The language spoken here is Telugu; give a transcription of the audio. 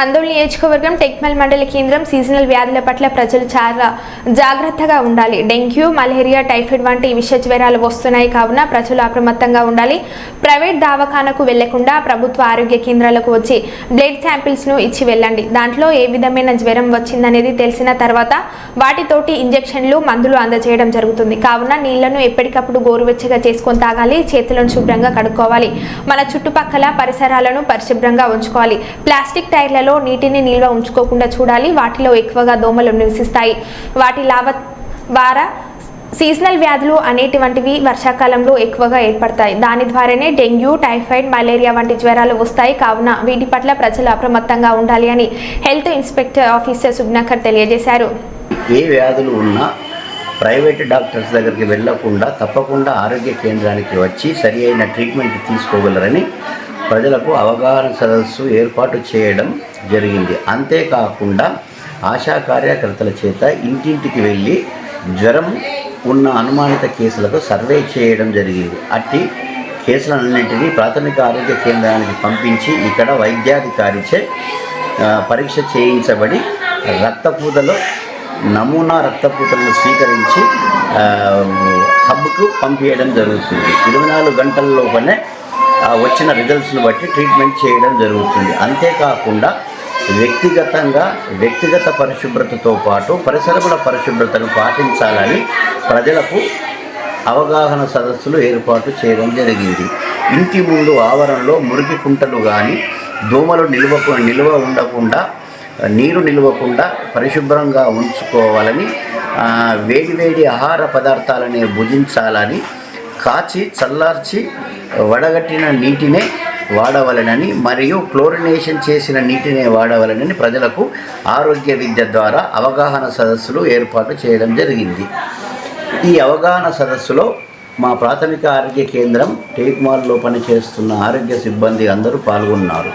అందోళన నియోజకవర్గం టెక్మల్ మండల కేంద్రం సీజనల్ వ్యాధుల పట్ల ప్రజలు చాలా జాగ్రత్తగా ఉండాలి. డెంగ్యూ మలేరియా టైఫాయిడ్ వంటి విష జ్వరాలు వస్తున్నాయి కావున ప్రజలు అప్రమత్తంగా ఉండాలి. ప్రైవేట్ దవాఖానకు వెళ్ళకుండా ప్రభుత్వ ఆరోగ్య కేంద్రాలకు వచ్చి బ్లడ్ శాంపిల్స్ను ఇచ్చి వెళ్ళండి. దాంట్లో ఏ విధమైన జ్వరం వచ్చిందనేది తెలిసిన తర్వాత వాటితోటి ఇంజెక్షన్లు మందులు అందజేయడం జరుగుతుంది. కావున నీళ్ళను ఎప్పటికప్పుడు గోరువెచ్చగా చేసుకొని తాగాలి. చేతులను శుభ్రంగా కడుక్కోవాలి. మన చుట్టుపక్కల పరిసరాలను పరిశుభ్రంగా ఉంచుకోవాలి. ప్లాస్టిక్ టైర్ల టైర్లలో నీటిని నిల్వ ఉంచుకోకుండా చూడాలి. వాటిలో ఎక్కువగా దోమలు నివసిస్తాయి. వాటి లాభ ద్వారా సీజనల్ వ్యాధులు అనేటువంటివి వర్షాకాలంలో ఎక్కువగా ఏర్పడతాయి. దాని ద్వారానే డెంగ్యూ టైఫాయిడ్ మలేరియా వంటి జ్వరాలు వస్తాయి. కావున వీటి పట్ల ప్రజలు అప్రమత్తంగా ఉండాలి అని హెల్త్ ఇన్స్పెక్టర్ ఆఫీసర్ సుబ్నకర్ తెలియజేశారు. ఏ వ్యాధులు ఉన్నా ప్రైవేట్ డాక్టర్స్ దగ్గరికి వెళ్ళకుండా తప్పకుండా ఆరోగ్య కేంద్రానికి వచ్చి సరి అయిన ట్రీట్మెంట్ తీసుకోగలరని ప్రజలకు అవగాహన సదస్సు ఏర్పాటు చేయడం జరిగింది. అంతేకాకుండా ఆశా కార్యకర్తల చేత ఇంటింటికి వెళ్ళి జ్వరం ఉన్న అనుమానిత కేసులకు సర్వే చేయడం జరిగింది. అట్టి కేసులన్నింటినీ ప్రాథమిక ఆరోగ్య కేంద్రానికి పంపించి ఇక్కడ వైద్యాధికారిచే పరీక్ష చేయించబడి రక్తపూతలో నమూనా రక్తపూతలను స్వీకరించి హబ్కు పంపించడం జరుగుతుంది. ఇరవై నాలుగు గంటల లోపలే వచ్చిన రిజల్ట్స్ని బట్టి ట్రీట్మెంట్ చేయడం జరుగుతుంది. అంతేకాకుండా వ్యక్తిగతంగా వ్యక్తిగత పరిశుభ్రతతో పాటు పరిసరముల పరిశుభ్రతను పాటించాలని ప్రజలకు అవగాహన సదస్సులు ఏర్పాటు చేయడం జరిగింది. ఇంటి ముందు ఆవరణలో మురికి కుంటలు కానీ దోమలు నిల్వ నిల్వ ఉండకుండా నీరు నిల్వకుండా పరిశుభ్రంగా ఉంచుకోవాలని వేడి వేడి ఆహార పదార్థాలనే భుజించాలని కాచి చల్లార్చి వడగట్టిన నీటినే వాడవలనని మరియు క్లోరినేషన్ చేసిన నీటినే వాడవలనని ప్రజలకు ఆరోగ్య విద్య ద్వారా అవగాహన సదస్సులు ఏర్పాటు చేయడం జరిగింది. ఈ అవగాహన సదస్సులో మా ప్రాథమిక ఆరోగ్య కేంద్రం టేక్మాల్లో పనిచేస్తున్న ఆరోగ్య సిబ్బంది అందరూ పాల్గొన్నారు.